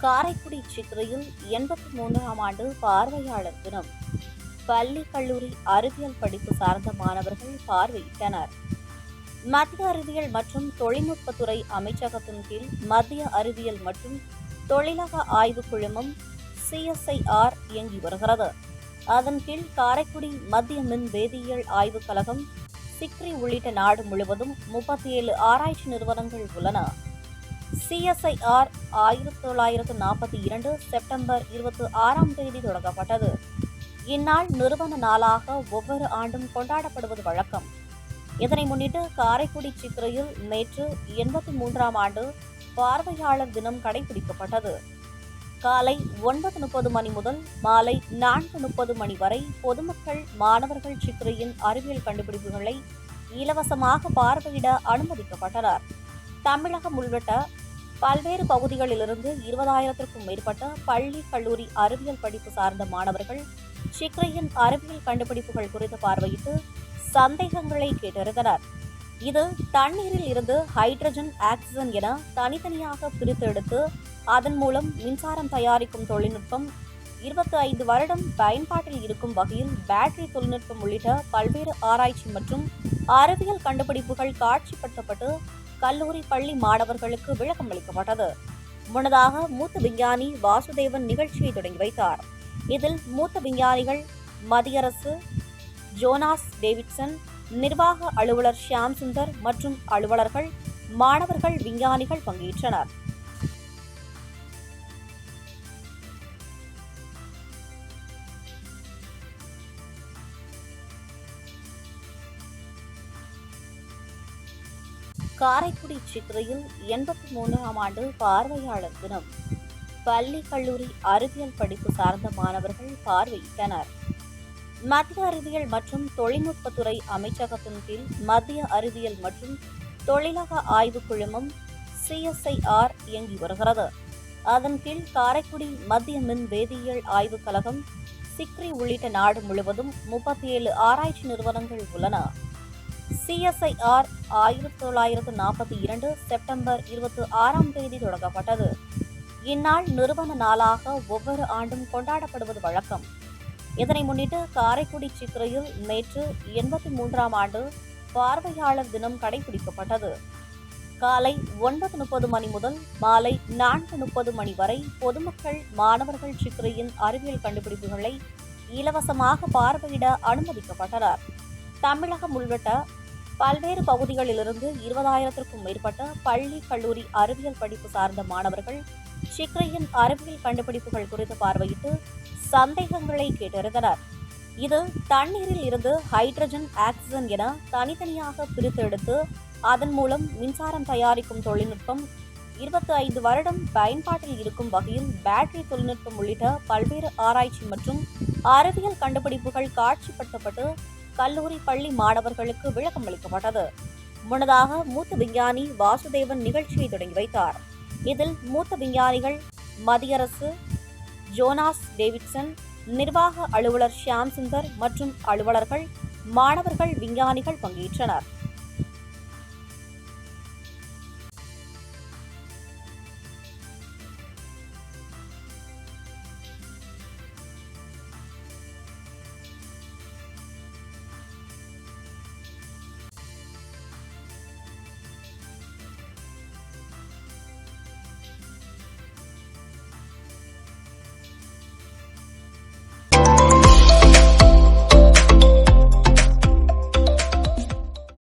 காரைக்குடி சித்திரையில் எண்பத்தி மூன்றாம் ஆண்டு பார்வையாளர் தினம். பள்ளி கல்லூரி அறிவியல் படிப்பு சார்ந்த மாணவர்கள் பார்வையிட்டனர். மத்திய அறிவியல் மற்றும் தொழில்நுட்பத்துறை அமைச்சகத்தின் கீழ் மத்திய அறிவியல் மற்றும் தொழிலக ஆய்வுக் குழுமம் சிஎஸ்ஐஆர் இயங்கி வருகிறது. அதன் கீழ் காரைக்குடி மத்திய மின் வேதியியல் ஆய்வுக் கழகம் சிக்ரி உள்ளிட்ட நாடு முழுவதும் முப்பத்தி ஏழு ஆராய்ச்சி நிறுவனங்கள் உள்ளன. சிஎஸ்ஐஆர் ஆயிரத்தி தொள்ளாயிரத்து நாற்பத்தி இரண்டு செப்டம்பர் இருபத்தி ஆறாம் தேதி தொடங்கப்பட்டது. இந்நாள் நிறுவன நாளாக ஒவ்வொரு ஆண்டும் கொண்டாடப்படுவது வழக்கம். இதனை முன்னிட்டு காரைக்குடி சித்திரையில் நேற்று எண்பத்தி மூன்றாம் ஆண்டு பார்வையாளர் தினம் கடைபிடிக்கப்பட்டது. காலை ஒன்பது முப்பது மணி முதல் மாலை நான்கு முப்பது மணி வரை பொதுமக்கள் மாணவர்கள் சித்திரையின் அறிவியல் கண்டுபிடிப்புகளை இலவசமாக பார்வையிட அனுமதிக்கப்பட்டனர். தமிழகம் உள்பட்ட பல்வேறு பகுதிகளிலிருந்து இருபதாயிரத்திற்கும் மேற்பட்ட பள்ளி கல்லூரி அறிவியல் படிப்பு சார்ந்த மாணவர்கள் சிக்ரையின் அறிவியல் கண்டுபிடிப்புகள் குறித்து பார்வையிட்டு சந்தேகங்களை கேட்டிருந்தனர். இது தண்ணீரில் இருந்து ஹைட்ரஜன் ஆக்சிஜன் என தனித்தனியாக பிரித்தெடுத்து அதன் மூலம் மின்சாரம் தயாரிக்கும் தொழில்நுட்பம் இருபத்தி ஐந்து வருடம் பயன்பாட்டில் இருக்கும் வகையில் பேட்டரி தொழில்நுட்பம் உள்ளிட்ட பல்வேறு ஆராய்ச்சி மற்றும் அறிவியல் கண்டுபிடிப்புகள் காட்சிப்படுத்தப்பட்டு கல்லூரி பள்ளி மாணவர்களுக்கு விளக்கம் அளிக்கப்பட்டது. முன்னதாக மூத்த விஞ்ஞானி வாசுதேவன் நிகழ்ச்சியை தொடங்கி வைத்தார். இதில் மூத்த விஞ்ஞானிகள் மத்திய அரசு ஜோனாஸ் டேவிட்சன் நிர்வாக அலுவலர் ஷியாம் சுந்தர் மற்றும் அலுவலர்கள் மாணவர்கள் விஞ்ஞானிகள் பங்கேற்றனர். காரைக்குடி சிக்ரியில் எண்பத்தி மூன்றாம் ஆண்டு பார்வையாளர் தினம். பள்ளி கல்லூரி அறிவியல் படிப்பு சார்ந்த மாணவர்கள் பார்வையிட்டனர். மத்திய அறிவியல் மற்றும் தொழில்நுட்பத்துறை அமைச்சகத்தின் கீழ் மத்திய அறிவியல் மற்றும் தொழிலக ஆய்வுக் குழுமம் சிஎஸ்ஐஆர் இயங்கி வருகிறது. அதன் கீழ் காரைக்குடி மத்திய மின் வேதியியல் ஆய்வுக் கழகம் சிக்ரி உள்ளிட்ட நாடு முழுவதும் முப்பத்தி ஏழு ஆராய்ச்சி நிறுவனங்கள் உள்ளன. சிஎஸ்ஐஆர் ஆயிரத்தி தொள்ளாயிரத்து நாற்பத்தி இரண்டு செப்டம்பர் இருபத்தி ஆறாம் தேதி தொடங்கப்பட்டது. இந்நாள் நிறுவன நாளாக ஒவ்வொரு ஆண்டும் கொண்டாடப்படுவது வழக்கம். இதனை முன்னிட்டு காரைக்குடி சித்திரையில் நேற்று எண்பத்தி மூன்றாம் ஆண்டு பார்வையாளர் தினம் கடைபிடிக்கப்பட்டது. காலை ஒன்பது முப்பது மணி முதல் மாலை நான்கு முப்பது மணி வரை பொதுமக்கள் மாணவர்கள் சித்திரையின் அறிவியல் கண்டுபிடிப்புகளை இலவசமாக பார்வையிட அனுமதிக்கப்பட்டனர். தமிழகம் உள்பட்ட பல்வேறு பகுதிகளிலிருந்து இருபதாயிரத்திற்கும் மேற்பட்ட பள்ளி கல்லூரி அறிவியல் படிப்பு சார்ந்த மாணவர்கள் சிக்ரையின் அறிவியல் கண்டுபிடிப்புகள் குறித்து பார்வையிட்டு சந்தேகங்களை கேட்டறிந்தனர் இது தண்ணீரில் இருந்து ஹைட்ரஜன் ஆக்சிஜன் என தனித்தனியாக பிரித்து எடுத்து அதன் மூலம் மின்சாரம் தயாரிக்கும் தொழில்நுட்பம் இருபத்தி ஐந்து வருடம் பயன்பாட்டில் இருக்கும் வகையில் பேட்டரி தொழில்நுட்பம் உள்ளிட்ட பல்வேறு ஆராய்ச்சி மற்றும் அறிவியல் கண்டுபிடிப்புகள் காட்சிப்படுத்தப்பட்டு கல்லூரி பள்ளி மாணவர்களுக்கு விளக்கம் அளிக்கப்பட்டது. முன்னதாக மூத்த விஞ்ஞானி வாசுதேவன் நிகழ்ச்சியை தொடங்கி வைத்தார். இதில் மூத்த விஞ்ஞானிகள் மத்தியரசு ஜோனாஸ் டேவிட்சன் நிர்வாக அலுவலர் ஷியாம் சுந்தர் மற்றும் அலுவலர்கள் மாணவர்கள் விஞ்ஞானிகள் பங்கேற்றனர்.